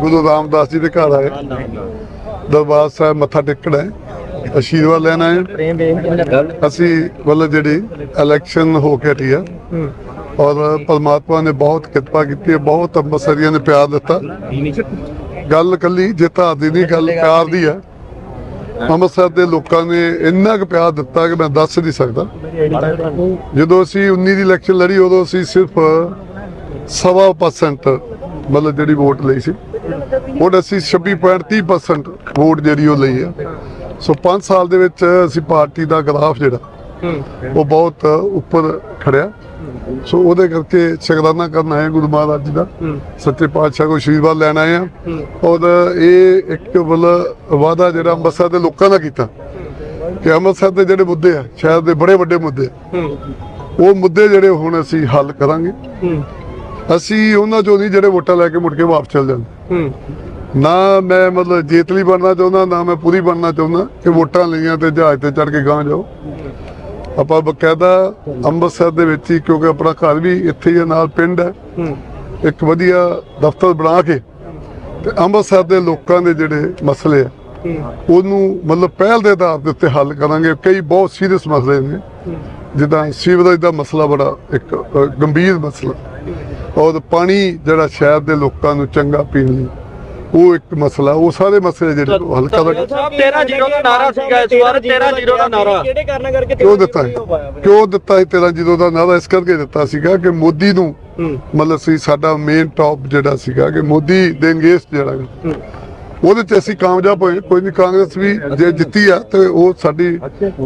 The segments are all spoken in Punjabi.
ਗੁਰੂ ਰਾਮਦਾਸ ਜੀ ਦੇ ਘਰ ਆਏ। ਦਰਬਾਰ ਸਾਹਿਬ ਮੱਥਾ ਟੇਕਣਾ ਹੈ ਆਸ਼ੀਰਵਾਦ ਲੈਣਾ ਹੈ ਅਸੀਂ ਵੱਲੋਂ ਜਿਹੜੀ ਇਲੈਕਸ਼ਨ ਹੋ ਕੇ ਹਟੀ ਆ, ਔਰ ਪਰਮਾਤਮਾ ਨੇ ਬਹੁਤ ਕਿਰਪਾ ਕੀਤੀ ਹੈ, ਬਹੁਤ ਅੰਮ੍ਰਿਤਸਰੀਆਂ ਨੇ ਪਿਆਰ ਦਿੱਤਾ। ਗੱਲ ਕੱਲੀ ਜਿੱਤਾ ਦੀ ਨਹੀਂ, ਗੱਲ ਪਿਆਰ ਦੀ ਹੈ ਅੰਮ੍ਰਿਤਸਰ ਦੇ ਲੋਕਾਂ ਨੇ ਇੰਨਾ ਕੁ ਪਿਆਰ ਦਿੱਤਾ ਕਿ ਮੈਂ ਦੱਸ ਨਹੀਂ ਸਕਦਾ। ਜਦੋਂ ਅਸੀਂ 19 ਦੀ ਇਲੈਕਸ਼ਨ ਲੜੀ, ਉਦੋਂ ਅਸੀਂ ਸਿਰਫ ਸਵਾ ਪਰਸੈਂਟ ਮਤਲਬ ਜਿਹੜੀ ਵੋਟ ਲਈ ਸੀ। ਹੁਣ ਅਸੀਂ 26.30% ਵੋਟ ਜਿਹੜੀ ਉਹ ਲਈ ਆ। ਸੋ 5 ਸਾਲ ਦੇ ਵਿੱਚ ਅਸੀਂ ਪਾਰਟੀ ਦਾ ਗ੍ਰਾਫ ਜਿਹੜਾ, ਉਹ ਬਹੁਤ ਉੱਪਰ ਖੜਿਆ। ਸੋ ਉਹਦੇ ਕਰਕੇ ਸ਼ੁਕਰਾਨਾ ਕਰਨ ਆਏ ਗੁਰੂ ਮਹਾਰਾਜ ਜੀ ਦਾ। ਸੱਚੇ ਪਾਤਸ਼ਾਹ ਕੋ ਆਸ਼ੀਰਵਾਦ ਲੈਣ ਆਏ ਆ ਔਰ ਇਹ ਇੱਕ ਵੱਲ ਵਾਅਦਾ ਜਿਹੜਾ ਅੰਮ੍ਰਿਤਸਰ ਦੇ ਲੋਕਾਂ ਦਾ ਕੀਤਾ। ਕਿ ਅੰਮ੍ਰਿਤਸਰ ਦੇ ਜਿਹੜੇ ਮੁੱਦੇ ਆ, ਸ਼ਹਿਰ ਦੇ ਬੜੇ ਵੱਡੇ ਮੁੱਦੇ ਉਹ ਮੁੱਦੇ ਜਿਹੜੇ ਹੁਣ ਅਸੀਂ ਹੱਲ ਕਰਾਂਗੇ। ਅਸੀਂ ਉਹਨਾਂ ਚੋਂ ਨਹੀਂ ਜਿਹੜੇ ਵੋਟਾਂ ਲੈ ਕੇ ਮੁੜ ਕੇ ਵਾਪਸ ਚਲ ਜਾਂਦੇ। ਨਾ ਮੈਂ ਮਤਲਬ ਜੇਤਲੀ ਬਣਨਾ ਚਾਹੁੰਦਾ ਨਾ ਮੈਂ ਪੂਰੀ ਬਣਨਾ ਚਾਹੁੰਦਾ ਕਿ ਵੋਟਾਂ ਲਈਆਂ ਤੇ ਜਹਾਜ਼ ਤੇ ਚੜ ਕੇ ਗਾਂ ਜਾਓ। ਆਪਾਂ ਬਕਾਇਦਾ ਅੰਮ੍ਰਿਤਸਰ ਦੇ ਵਿੱਚ ਹੀ ਕਿਉਂਕਿ ਆਪਣਾ ਘਰ ਵੀ ਇੱਥੇ ਹੀ ਹੈ, ਨਾਲ ਪਿੰਡ ਹੈ। ਇੱਕ ਵਧੀਆ ਦਫ਼ਤਰ ਬਣਾ ਕੇ ਤੇ ਅੰਮ੍ਰਿਤਸਰ ਦੇ ਲੋਕਾਂ ਦੇ ਜਿਹੜੇ ਮਸਲੇ ਆ ਉਹਨੂੰ ਮਤਲਬ ਪਹਿਲ ਦੇ ਆਧਾਰ ਦੇ ਉੱਤੇ ਹੱਲ ਕਰਾਂਗੇ। ਕਈ ਬਹੁਤ ਸੀਰੀਅਸ ਮਸਲੇ ਨੇ। ਜਿੱਦਾਂ ਸੀਵਰੇਜ ਦਾ ਮਸਲਾ ਬੜਾ ਇੱਕ ਗੰਭੀਰ ਮਸਲਾ। ਔਰ ਪਾਣੀ ਜਿਹੜਾ ਸ਼ਹਿਰ ਦੇ ਲੋਕਾਂ ਨੂੰ ਚੰਗਾ ਪੀਣ ਲਈ ਉਹ ਇੱਕ ਮਸਲਾ ਉਹ ਸਾਰੇ ਮਸਲੇ ਜਿਹੜੇ ਉਹ ਹੱਲ ਕਰਾਂਗੇ ਸਾਹਿਬ 13 ਜ਼ੀਰੋ ਦਾ ਨਾਰਾ ਸੀਗਾ ਇਸ ਵਾਰ 13 ਜ਼ੀਰੋ ਦਾ ਨਾਰਾ। ਕਿਹੜੇ ਕਾਰਨਾਂ ਕਰਕੇ ਕਿਉਂ ਦਿੱਤਾ ਕਿਉਂ ਦਿੱਤਾ ਹੈ ਤੇਰਾ ਜਦੋਂ ਦਾ ਨਾਰਾ? ਇਸ ਕਰਕੇ ਦਿੱਤਾ ਸੀਗਾ ਕਿ ਮੋਦੀ ਨੂੰ ਮਤਲਬ ਸੀ ਸਾਡਾ ਮੇਨ ਟੌਪ ਜਿਹੜਾ ਸੀਗਾ ਕਿ ਮੋਦੀ ਦੇ ਅੰਗੇਸ ਜਿਹੜਾ। ਉਹਦੇ ਚ ਅਸੀਂ ਕਾਮਯਾਬ ਹੋਏ। ਕੋਈ ਨਹੀਂ ਕਾਂਗਰਸ ਵੀ ਜੇ ਜਿੱਤੀ ਆ ਤੇ ਉਹ ਸਾਡੀ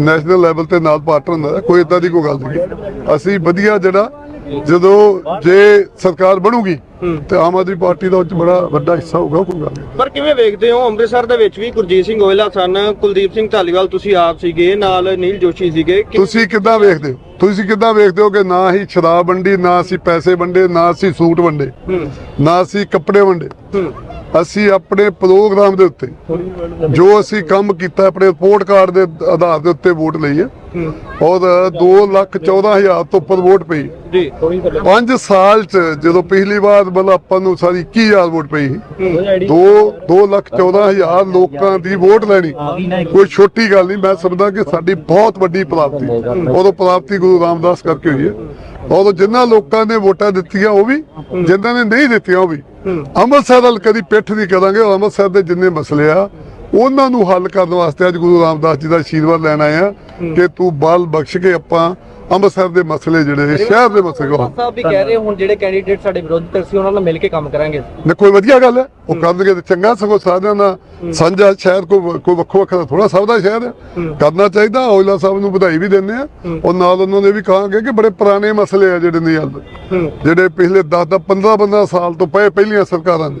ਨੈਸ਼ਨਲ ਲੈਵਲ ਤੇ ਨਾਲ ਪਾਰਟਨਰ ਹੁੰਦਾ। ਕੋਈ ਇਦਾਂ ਦੀ ਕੋਈ ਗੱਲ ਨਹੀਂ। ਅਸੀਂ ਵਧੀਆ ਜਿਹੜਾ ਜਦੋਂ ਜੇ ਸਰਕਾਰ ਬਣੂਗੀ ਤੇ ਆਮ ਆਦਮੀ ਪਾਰਟੀ ਦਾ ਉਹ 'ਚ ਬੜਾ ਵੱਡਾ ਹਿੱਸਾ ਹੋਊਗਾ ਕੋਈ ਗੱਲ ਨਹੀਂ। ਪਰ ਕਿਵੇਂ ਵੇਖਦੇ ਹੋ? ਅੰਮ੍ਰਿਤਸਰ ਦੇ ਵਿੱਚ ਵੀ ਗੁਰਜੀਤ ਸਿੰਘ ਓਇਲਾ ਸਨ ਕੁਲਦੀਪ ਸਿੰਘ ਢਾਲੀਵਾਲ ਤੁਸੀਂ ਆਪ ਸੀਗੇ ਨਾਲ ਨੀਲ ਜੋਸ਼ੀ ਸੀਗੇ। ਤੁਸੀਂ ਕਿੱਦਾਂ ਵੇਖਦੇ ਹੋ? ਤੁਸੀਂ ਕਿੱਦਾਂ ਵੇਖਦੇ ਹੋ ਕਿ ਨਾ ਹੀ ਸ਼ਰਾਬ ਵੰਡੀ ਨਾ ਅਸੀਂ ਪੈਸੇ ਵੰਡੇ ਨਾ ਅਸੀਂ ਸੂਟ ਵੰਡੇ ਨਾ ਅਸੀਂ ਕੱਪੜੇ ਵੰਡੇ। ਅਸੀਂ ਆਪਣੇ ਪ੍ਰੋਗਰਾਮ ਦੇ ਉੱਤੇ ਜੋ ਅਸੀਂ ਕੰਮ ਕੀਤਾ ਆਪਣੇ ਰਿਪੋਰਟ ਕਾਰਡ ਦੇ ਆਧਾਰ ਦੇ ਉੱਤੇ ਵੋਟ ਲਈ ਹੈ। ਔਰ 2 ਲੱਖ 14 ਹਜ਼ਾਰ ਤੋਂ ਉੱਪਰ ਵੋਟ ਪਈ। ਜੀ। 5 ਸਾਲ ਚ ਜਦੋਂ ਪਿਛਲੀ ਵਾਰ ਮਤਲਬ ਆਪਾਂ ਨੂੰ ਸਾਰੀ 21000 ਵੋਟ ਪਈ ਸੀ। 2 2 ਲੱਖ 14 ਹਜ਼ਾਰ ਲੋਕਾਂ ਦੀ ਵੋਟ ਲੈਣੀ। ਕੋਈ ਛੋਟੀ ਗੱਲ ਨਹੀਂ ਮੈਂ ਸਮਝਦਾ ਕਿ ਸਾਡੀ ਬਹੁਤ ਵੱਡੀ ਪ੍ਰਾਪਤੀ। ਉਦੋਂ ਪ੍ਰਾਪਤੀ ਗੁਰੂ ਰਾਮਦਾਸ ਕਰਕੇ ਹੋਈ ਹੈ। ਉਦੋਂ ਜਿਨ੍ਹਾਂ ਲੋਕਾਂ ਨੇ ਵੋਟਾਂ ਦਿੱਤੀਆਂ ਉਹ ਵੀ ਜਿਨ੍ਹਾਂ ਨੇ ਨਹੀਂ ਦਿੱਤੀਆਂ ਉਹ ਵੀ। ਅੰਮ੍ਰਿਤਸਰ ਵੱਲ ਕਦੀ ਪਿੱਠ ਨਹੀਂ ਕਰਾਂਗੇ ਅੰਮ੍ਰਿਤਸਰ ਦੇ ਜਿੰਨੇ ਮਸਲੇ ਆ ਉਹਨਾਂ ਨੂੰ ਹੱਲ ਕਰਨ ਵਾਸਤੇ ਅੱਜ ਗੁਰੂ ਰਾਮਦਾਸ ਜੀ ਦਾ ਆਸ਼ੀਰਵਾਦ ਲੈਣ ਆਏ ਆ ਕਿ ਤੂੰ ਬਲ ਬਖਸ਼ ਕੇ ਆਪਾਂ ਅੰਮ੍ਰਿਤਸਰ ਦੇ ਮਸਲੇ ਜਿਹੜੇ ਸ਼ਹਿਰ ਦੇ ਮਸਲੇ ਕੋ ਸਾਹਿਬ ਵੀ ਕਹਿ ਰਹੇ ਹੁਣ ਜਿਹੜੇ ਕੈਂਡੀਡੇਟ ਸਾਡੇ ਵਿਰੋਧੀ ਧਿਰ ਸੀ ਉਹਨਾਂ ਨਾਲ ਮਿਲ ਕੇ ਕੰਮ ਕਰਾਂਗੇ। ਨੇ ਕੋਈ ਵਧੀਆ ਗੱਲ ਹੈ ਉਹ ਕਰਨਗੇ ਤੇ ਚੰਗਾ ਸਗੋਂ ਸਾਰਿਆਂ ਦਾ ਸਾਂਝਾ ਸ਼ਹਿਰ ਕੋ ਕੋਈ ਵੱਖੋ ਵੱਖਰਾ ਥੋੜਾ ਸਭ ਦਾ ਸ਼ਹਿਰ ਹੈ। ਕਰਨਾ ਚਾਹੀਦਾ ਔਜਲਾ ਸਾਹਿਬ ਨੂੰ ਵਧਾਈ ਵੀ ਦਿੰਦੇ ਆ। ਉਹ ਨਾਲ ਉਹਨਾਂ ਨੇ ਵੀ ਕਹਾਂਗੇ ਕਿ ਬੜੇ ਪੁਰਾਣੇ ਮਸਲੇ ਆ ਜਿਹੜੇ ਨਹੀਂ ਹੱਲ। ਜਿਹੜੇ ਪਿਛਲੇ 10 10 15 15 ਸਾਲ ਤੋਂ ਪਏ ਪਹਿਲੀਆਂ ਸਰਕਾਰਾਂ ਦੇ।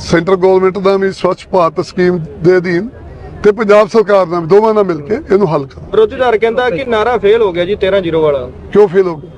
ਸੈਂਟਰ ਗਵਰਨਮੈਂਟ ਦਾ ਵੀ ਸਵੱਛ ਭਾਰਤ ਸਕੀਮ ਦੇ ਅਧੀਨ ਤੇ ਪੰਜਾਬ ਸਰਕਾਰ ਨਾਲ ਵੀ ਦੋਵਾਂ ਨਾਲ ਮਿਲ ਕੇ ਇਹਨੂੰ ਹੱਲ ਕਰਨਾ ਵਿਰੋਧੀ ਧਿਰ ਕਹਿੰਦਾ ਕਿ ਨਾਰਾ ਫੇਲ ਹੋ ਗਿਆ ਜੀ 13 ਜ਼ੀਰੋ ਵਾਲਾ ਕਿਉਂ ਫੇਲ ਹੋ ਗਿਆ?